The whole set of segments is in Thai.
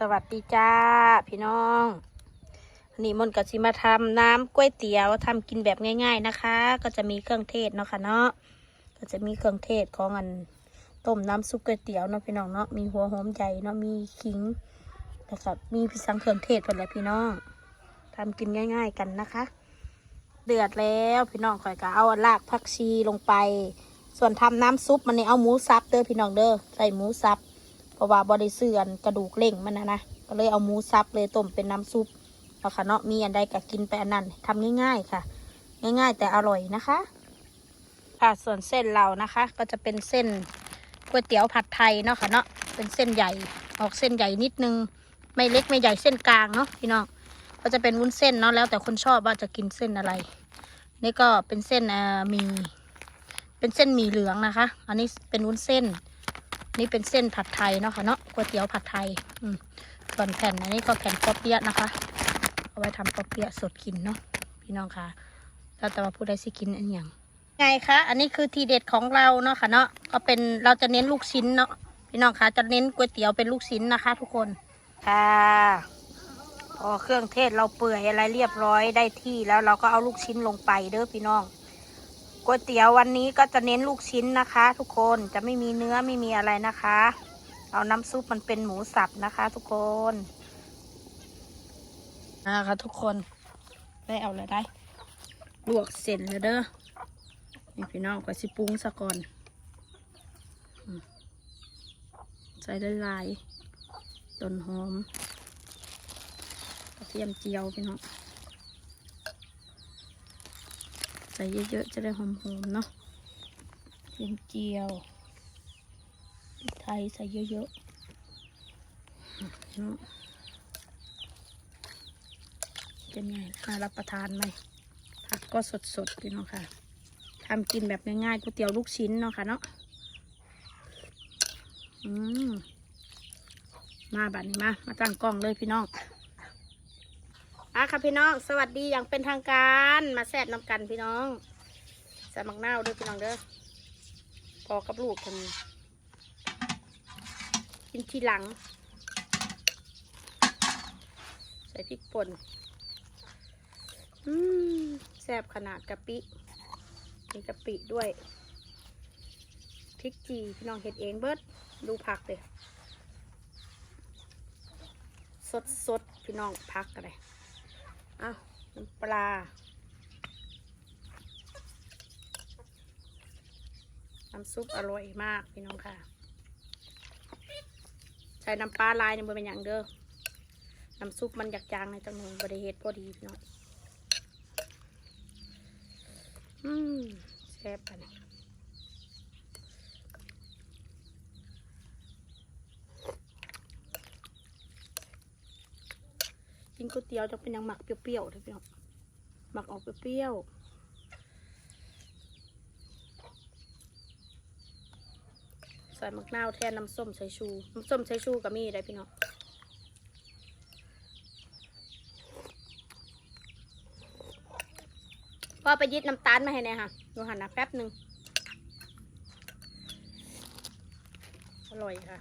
สวัสดีจ้า พี่น้องนี่มนต์กับสิมาทำน้ำก๋วยเตี๋ยวทำกินแบบง่าย ๆนะคะ ก็จะมีเครื่องเทศเนาะค่ะเนาะก็จะมีเครื่องเทศของอันต้มน้ำซุปก๋วยเตี๋ยวเนาะพี่น้องเนาะมีหัวหอมใหญ่เนาะมีขิงนะครับมีพิซังเครื่องเทศหมดแล้วพี่น้องทำกินง่าย ๆกันนะคะ เดือดแล้วพี่น้องข่อยก็เอารากผักชีลงไป ส่วนทำน้ำซุปมันนี่เอาหมูสับเด้อพี่น้องเด้อใส่หมูสับ เพราะว่าบริเสื่อนกระดูกเล่งมันนะนะก็เลยเอาหมูสับเลยต้มเป็นน้ำซุปเอาค่ะเนาะมีอันใดก็กินไปอันนั้นทำง่าย ๆ ค่ะ ง่าย ๆ แต่อร่อยนะคะค่ะส่วนเส้นเรานะคะ ก็จะเป็นเส้นก๋วยเตี๋ยวผัดไทยเนาะค่ะเนาะเป็นเส้นใหญ่ออกเส้นใหญ่นิดนึง ไม่เล็กไม่ใหญ่เส้นกลางเนาะพี่น้องก็จะเป็นวุ้นเส้นเนาะแล้วแต่คนชอบว่าจะกินเส้นอะไร นี่ก็เป็นเส้นมีเป็นเส้นหมี่เหลืองนะคะ อันนี้เป็นวุ้นเส้น นี่เป็นเส้นผัดไทยเนาะค่ะเนาะก๋วยเตี๋ยวผัดไทยอืมส่วนแผ่นอันนี้ก็แผ่นปอเปี๊ยะนะคะ เอาไว้ทำปอเปี๊ยะสดกินเนาะพี่น้องค่ะเราแต่ว่าผู้ใดสิกินอันอย่างไงคะอันนี้คือทีเด็ดของเราเนาะค่ะเนาะก็เป็นเราจะเน้นลูกชิ้นเนาะพี่น้องคะจะเน้นก๋วยเตี๋ยวเป็นลูกชิ้นนะคะ ทุกคนค่ะพอเครื่องเทศเราเปื่อยอะไรเรียบร้อยได้ที่แล้วเราก็เอาลูกชิ้นลงไปเด้อพี่น้อง ก๋วยเตี๋ยววันนี้ก็จะเน้นลูกชิ้นนะคะ ทุกคนจะไม่มีเนื้อไม่มีอะไรนะคะ เอาน้ำซุปมันเป็นหมูสับนะคะ ทุกคนนะคะทุกคนได้เอาเลยได้ลวกเสร็จแล้วเด้อนี่พี่น้องก็สิปรุงซะก่อนใส่ละลายต้นหอมกระเทียมเจียวพี่น้อง ใส่เยอะๆ จะได้หอมๆเนาะเทียมเจียวพริกไทยใส่เยอะๆเนาะเป็นไงน่ารับประทานไหมผักก็สดๆพี่น้องค่ะทำกินแบบง่ายๆก๋วยเตี๋ยวลูกชิ้นเนาะค่ะเนาะอืมมาบัดนี้มา มาตั้งกล้องเลยพี่น้อง อะค่ะพี่น้อง สวัสดีอย่างเป็นทางการมาแซ่บน้ำกันพี่น้องใส่มักนาวด้วยพี่น้องเด้อพอกับลูกกันกินทีหลัง ใส่พริกป่นอืมแซ่บขนาดกะปิมีกะปิด้วยพริกจีพี่น้องเห็ดเองเบิดดูผักเลยสดสดพี่น้องผักอะไรอ้าวน้ำป ลา น้ำซุปอร่อยมากพี่น้องค่ะใส่น้ำปลาลายเนี่ยมันเป็นอย่างเด้อ น้ำซุปมันอยากจางในจังหวะบริเหตุพอดีพี่น้อง อืมแซ่บอันนี้กินก๋วยเตี๋ยวจะเป็นอย่างหมักเปรี้ยวๆเลยพี่น้อง หมักออกเปรี้ยวๆใส่มะนาวแทนน้ำส้มสายชู น้ำส้มสายชูก็มีได้พี่น้องพ่อไปยึดน้ำตาลมาให้แน่ค่ะดูหันนะแป๊บหนึ่งอร่อยค่ะ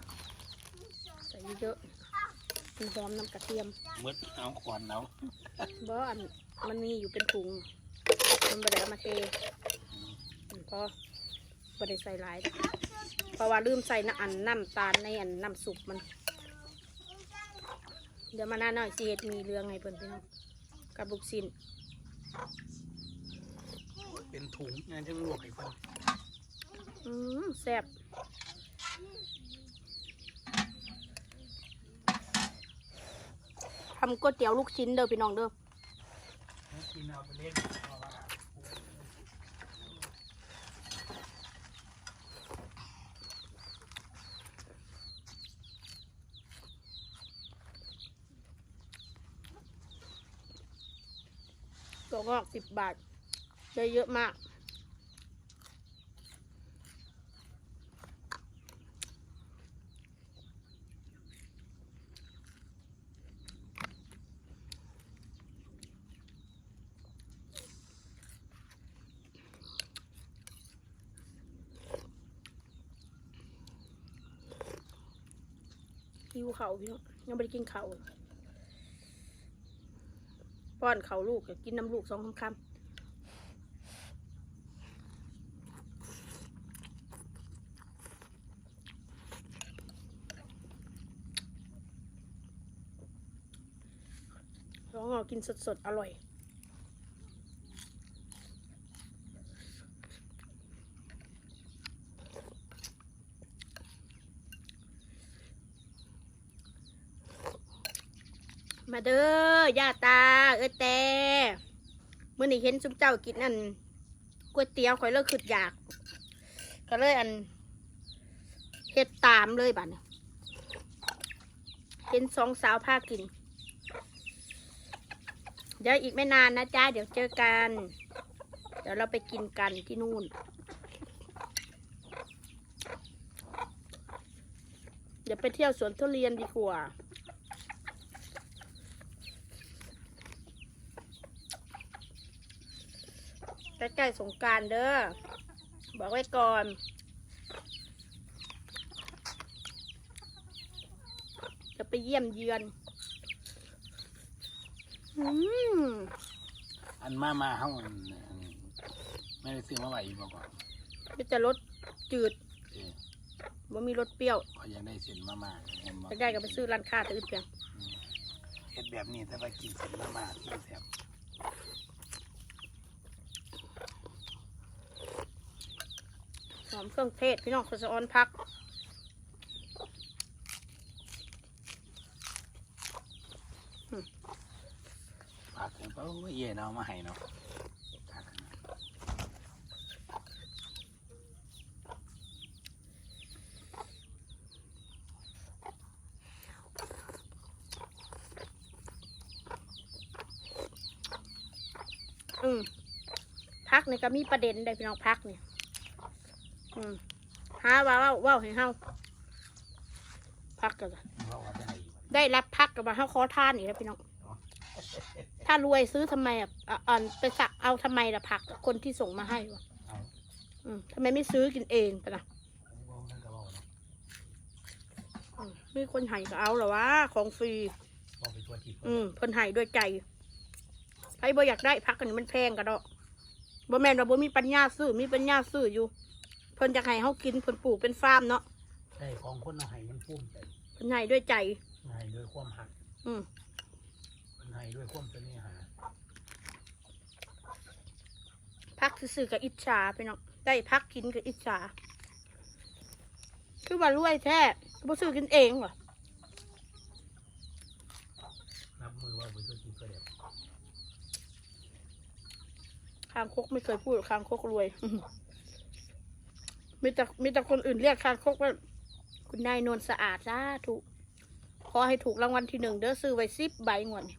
ใส่เยอะๆมันหอมน้ำกระเทียมมืดเอาขวานเอาบ่อัน มันมีอยู่เป็นถุง มันบไดเอามาเทอืมพอบไดใส่หลายเพราะว่าลืมใส่น้ำอันน้ำตาลในอันน้ำสุกมัน เดี๋ยวมาหน้าหน่อยสิเฮ็ดมีเรื่องไงเพิ่นพี่น้องกับลูกชิ้นเป็นถุงงานจะลวกให้เพิ่นอืมแซ่บทำก๋วยเตี๋ยวลูกชิ้นเด้อพี่น้องเด้อกิน เอาไปเล่นเอาว่าตัวงอกสิบบาท ได้เยอะมาก หิวเขาพี่น้องยังไม่ได้กินเขาป้อนเขาลูกก็กินน้ำลูกสองคำคำร้องเอากินสดๆ อร่อย มาเด้อย่าตา เอ้ยแต่เมื่อนี้เห็นซุ้มเจ้ากินอันก๋วยเตี๋ยวข่อยเลิกขึ้นอยาก ก็เลยอันเฮ็ดตามเลยบัดนี้เห็นสองสาวพากิน เดี๋ยวอีกไม่นานนะจ้าเดี๋ยวเจอกัน เดี๋ยวเราไปกินกันที่นู่นเดี๋ยวไปเที่ยวสวนทุเรียนดีกว่า ใกล้ๆสงกรารเด้อ บอกไว้ก่อนจะไปเยี่ยมเยือน อืมอันมามาเฮาอันอันไม่ได้ซื้อมาไหวมาก่อนก็จะรสจืดเออบ่มีรสเปรี้ยวพอยังได้เส้นมามาเห็นบ่ใกล้ๆก็ไปซื้อร้านค้าแต่อื่นเพียง เฮ็ดแบบนี้แต่ว่ากินเส้นมามาที่แซ่บ อมเครื่องเทศพี่น้องเขาจะออนพักผักเห็นเปล่าโอ้ยเย่เนาะเอามาให้เนาะผักอันนั้นอืมพักนี่ก็มีประเด็นได้พี่น้องพักนี่อืม หาว่าเว่าเว่าให้เฮาพักกันเพราะว่าได้อยู่ได้รับพักกับมาเฮาขอทานอีกแล้วพี่น้อง ถ้ารวยซื้อทำไมอะอะอ่อนไปสักเอาทำไมล่ะผักกับคนที่ส่งมาให้วะเอาอืมทำไมไม่ซื้อกินเองปะนะผมก็นั่นก็เว้าเนาะอืมมีคนให้ก็เอาเหรอวะของฟรีพอไปตัวที่อืมเพิ่นให้ด้วยใจใครบ่อยากได้พักกันมันแพงกะดอกบ่แม่นว่าบ่มีปัญญาซื้อมีปัญญาซื้ออยู่ เพิ่นจะให้เฮากินเพิ่นปลูกเป็นฟาร์มเนาะได้ของคนเอาให้มันภูมิใจเพิ่นให้ด้วยใจ ให้ด้วยความหักอืมมันให้ด้วยความเสน่หาพักซื้อๆกับอิจฉาไปเนาะได้พักกินกับอิจฉาคือว่ารวยแท้บ่ซื้อกินเองวะนับมือว่าไปตัวที่ก็เด็ดคางคกไม่เคยพูดคางคกรวย มีแต่มีแต่คนอื่นเรียกคางคกว่า คุณนายนวลสะอาดสาถูกขอให้ถูกรางวัลที่หนึ่งเด้อซื้อไว้สิบใบงวดนี้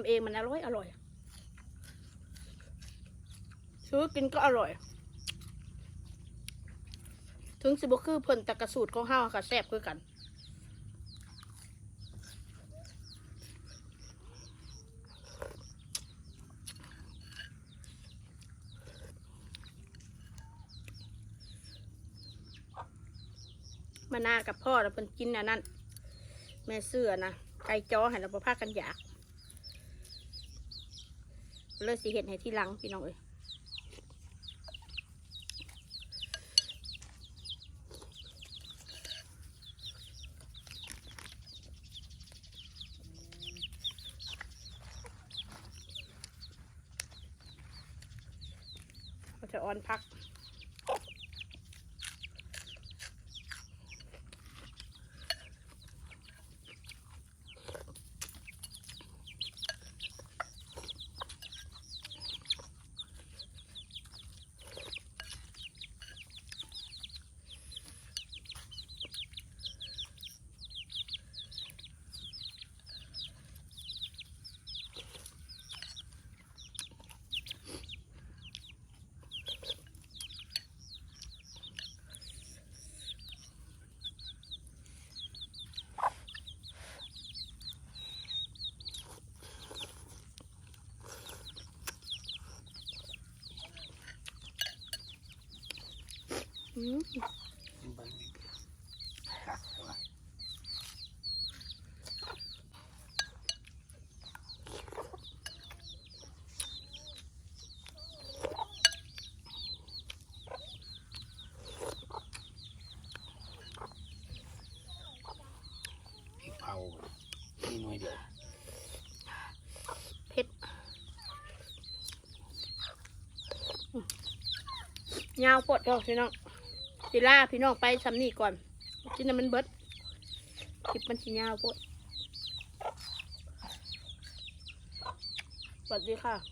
ำเองมันอร่อยอร่อย ซื้อกินก็อร่อย ถึงสิบคือเพิ่นแต่กระสูตรของห้าวกับแซ่บคือกันมานากับพ่อแล้วเพิ่นกินอันนั้น แม่เสื้อนะไก่จ้อให้เราประพากันอยาก เลยสิเห็นให้ที่หลังพี่น้องเอ้ยเราจะออนพัก อ อืม กินไปคักแต่ว่าพริกเผานี่หน่ว ยเดียวเผ็ดยาวปวดท้องพี่น้อง สิล่าพี่น้องไปสำนี่ก่อนกินน้ำมันเบิดคลิปมันสิยาวโพดสวัสดีค่ะ